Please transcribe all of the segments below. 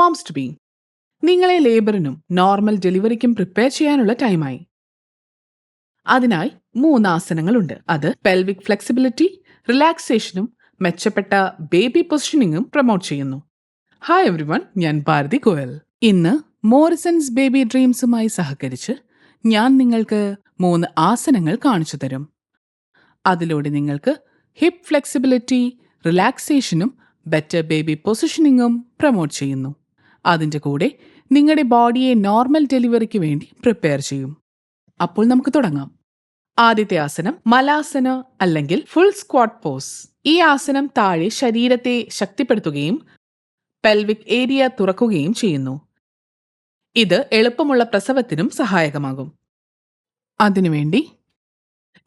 Moms to B നിങ്ങളെ ലേബറിനും normal ഡെലിവറിക്കും prepare ചെയ്യാനുള്ള ടൈമായി അതിനായി മൂന്ന് ആസനങ്ങളുണ്ട്. അത് പെൽവിക് ഫ്ലെക്സിബിലിറ്റി റിലാക്സേഷനും മെച്ചപ്പെട്ട ബേബി പൊസിഷനിങ്ങും പ്രൊമോട്ട് ചെയ്യുന്നു. ഹായ് എവ്രിവൺ ഞാൻ ഭാരതി ഗോയൽ. ഇന്ന് മോറിസൺസ് ബേബി ഡ്രീംസുമായി സഹകരിച്ച് ഞാൻ നിങ്ങൾക്ക് മൂന്ന് ആസനങ്ങൾ കാണിച്ചു തരും. അതിലൂടെ നിങ്ങൾക്ക് ഹിപ്പ് ഫ്ലെക്സിബിലിറ്റി റിലാക്സേഷനും ബെറ്റർ ബേബി പൊസിഷനിങ്ങും പ്രൊമോട്ട് ചെയ്യുന്നു. അതിന്റെ കൂടെ നിങ്ങളുടെ ബോഡിയെ നോർമൽ ഡെലിവറിക്ക് വേണ്ടി പ്രിപ്പയർ ചെയ്യും. അപ്പോൾ നമുക്ക് തുടങ്ങാം. ആദ്യത്തെ ആസനം മലാസന അല്ലെങ്കിൽ ഫുൾ സ്ക്വാട്ട് പോസ്. ഈ ആസനം താഴെ ശരീരത്തെ ശക്തിപ്പെടുത്തുകയും പെൽവിക് ഏരിയ തുറക്കുകയും ചെയ്യുന്നു. ഇത് എളുപ്പമുള്ള പ്രസവത്തിനും സഹായകമാകും. അതിനുവേണ്ടി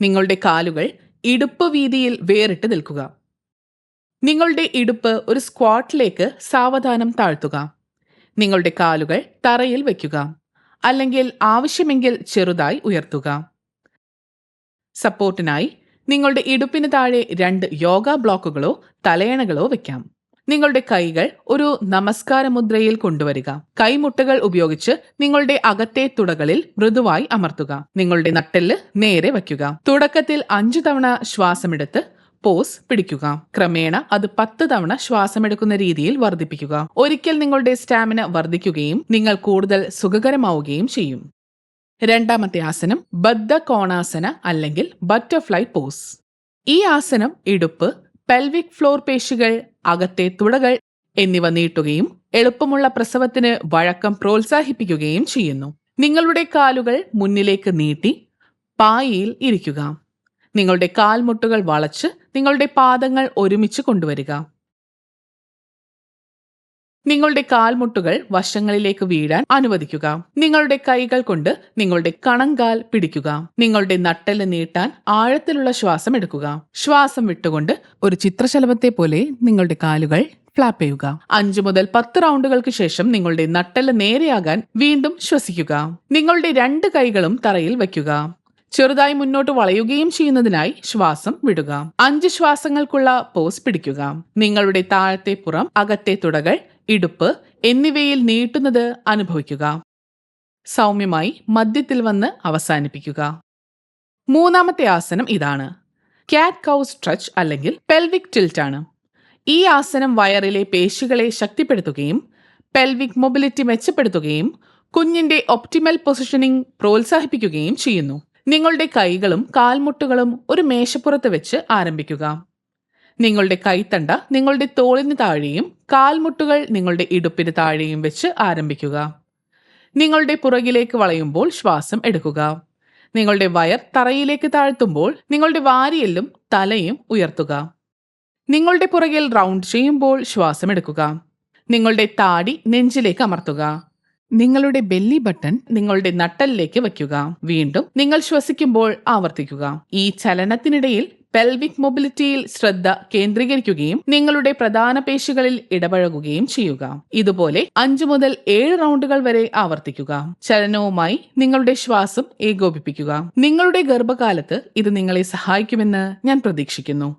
നിങ്ങളുടെ കാലുകൾ ഇടുപ്പ് വീതിയിൽ വേറിട്ട് നിൽക്കുക. നിങ്ങളുടെ ഇടുപ്പ് ഒരു സ്ക്വാട്ടിലേക്ക് സാവധാനം താഴ്ത്തുക. നിങ്ങളുടെ കാലുകൾ തറയിൽ വയ്ക്കുക. അല്ലെങ്കിൽ ആവശ്യമെങ്കിൽ ചെറുതായി ഉയർത്തുക. സപ്പോർട്ടിനായി നിങ്ങളുടെ ഇടുപ്പിന് താഴെ രണ്ട് യോഗ ബ്ലോക്കുകളോ തലയണകളോ വെക്കാം നിങ്ങളുടെ കൈകൾ ഒരു നമസ്കാര മുദ്രയിൽ കൊണ്ടുവരിക. കൈമുട്ടകൾ ഉപയോഗിച്ച് നിങ്ങളുടെ അകത്തെ തുടകളിൽ മൃദുവായി അമർത്തുക. നിങ്ങളുടെ നട്ടെല്ല് നേരെ വയ്ക്കുക. തുടക്കത്തിൽ അഞ്ചു തവണ ശ്വാസമെടുത്ത് പോസ് പിടിക്കുക. ക്രമേണ അത് പത്ത് തവണ ശ്വാസമെടുക്കുന്ന രീതിയിൽ വർദ്ധിപ്പിക്കുക. ഒരിക്കൽ നിങ്ങളുടെ സ്റ്റാമിന വർദ്ധിക്കുകയും നിങ്ങൾ കൂടുതൽ സുഖകരമാവുകയും ചെയ്യും. രണ്ടാമത്തെ ആസനം ബദ്ധ കോണാസന അല്ലെങ്കിൽ ബട്ടർഫ്ലൈ പോസ്. ഈ ആസനം ഇടുപ്പ് പെൽവിക് ഫ്ലോർ പേശികൾ അകത്തെ തുടകൾ എന്നിവ നീട്ടുകയും എളുപ്പമുള്ള പ്രസവത്തിന് വഴക്കം പ്രോത്സാഹിപ്പിക്കുകയും ചെയ്യുന്നു. നിങ്ങളുടെ കാലുകൾ മുന്നിലേക്ക് നീട്ടി പായയിൽ ഇരിക്കുക. നിങ്ങളുടെ കാൽമുട്ടുകൾ വളച്ച് നിങ്ങളുടെ പാദങ്ങൾ ഒരുമിച്ച് കൊണ്ടുവരിക. നിങ്ങളുടെ കാൽമുട്ടുകൾ വശങ്ങളിലേക്ക് വീഴാൻ അനുവദിക്കുക. നിങ്ങളുടെ കൈകൾ കൊണ്ട് നിങ്ങളുടെ കണങ്കാൽ പിടിക്കുക. നിങ്ങളുടെ നട്ടൽ നീട്ടാൻ ആഴത്തിലുള്ള ശ്വാസം എടുക്കുക. ശ്വാസം വിട്ടുകൊണ്ട് ഒരു ചിത്രശലഭത്തെ പോലെ നിങ്ങളുടെ കാലുകൾ ഫ്ലാപ്പ് ചെയ്യുക. അഞ്ചു മുതൽ പത്ത് റൗണ്ടുകൾക്ക് ശേഷം നിങ്ങളുടെ നട്ടൽ നേരെയാകാൻ വീണ്ടും ശ്വസിക്കുക. നിങ്ങളുടെ രണ്ട് കൈകളും തറയിൽ വയ്ക്കുക. ചെറുതായി മുന്നോട്ട് വളയുകയും ചെയ്യുന്നതിനായി ശ്വാസം വിടുക. അഞ്ച് ശ്വാസങ്ങൾക്കുള്ള പോസ് പിടിക്കുക. നിങ്ങളുടെ താഴത്തെ പുറം അകത്തെ തുടകൾ ഇടുപ്പ് എന്നിവയിൽ നീട്ടുന്നത് അനുഭവിക്കുക. സൗമ്യമായി മദ്യത്തിൽ വന്ന് അവസാനിപ്പിക്കുക. മൂന്നാമത്തെ ആസനം ഇതാണ്. കാറ്റ് കൗ സ്ട്രെച്ച് അല്ലെങ്കിൽ പെൽവിക് ടിൽറ്റ് ആണ്. ഈ ആസനം വയറിലെ പേശികളെ ശക്തിപ്പെടുത്തുകയും പെൽവിക് മൊബിലിറ്റി മെച്ചപ്പെടുത്തുകയും കുഞ്ഞിന്റെ ഒപ്റ്റിമൽ പൊസിഷനിങ് പ്രോത്സാഹിപ്പിക്കുകയും ചെയ്യുന്നു. നിങ്ങളുടെ കൈകളും കാൽമുട്ടുകളും ഒരു മേശപ്പുറത്ത് വെച്ച് ആരംഭിക്കുക. നിങ്ങളുടെ കൈത്തണ്ട നിങ്ങളുടെ തോളിന് താഴെയും കാൽമുട്ടുകൾ നിങ്ങളുടെ ഇടുപ്പിന് താഴെയും വെച്ച് ആരംഭിക്കുക. നിങ്ങളുടെ പുറകിലേക്ക് വളയുമ്പോൾ ശ്വാസം എടുക്കുക. നിങ്ങളുടെ വയർ തറയിലേക്ക് താഴ്ത്തുമ്പോൾ നിങ്ങളുടെ വാരിയെല്ലും തലയും ഉയർത്തുക. നിങ്ങളുടെ പുറകിൽ റൗണ്ട് ചെയ്യുമ്പോൾ ശ്വാസം എടുക്കുക. നിങ്ങളുടെ താടി നെഞ്ചിലേക്ക് അമർത്തുക. നിങ്ങളുടെ ബെല്ലി ബട്ടൺ നിങ്ങളുടെ നട്ടലിലേക്ക് വയ്ക്കുക. വീണ്ടും നിങ്ങൾ ശ്വസിക്കുമ്പോൾ ആവർത്തിക്കുക. ഈ ചലനത്തിനിടയിൽ പെൽവിക് മൊബിലിറ്റിയിൽ ശ്രദ്ധ കേന്ദ്രീകരിക്കുകയും നിങ്ങളുടെ പ്രധാന പേശികളിൽ ഇടപഴകുകയും ചെയ്യുക. ഇതുപോലെ അഞ്ചു മുതൽ ഏഴ് റൗണ്ടുകൾ വരെ ആവർത്തിക്കുക. ചലനവുമായി നിങ്ങളുടെ ശ്വാസം ഏകോപിപ്പിക്കുക. നിങ്ങളുടെ ഗർഭകാലത്ത് ഇത് നിങ്ങളെ സഹായിക്കുമെന്ന് ഞാൻ പ്രതീക്ഷിക്കുന്നു.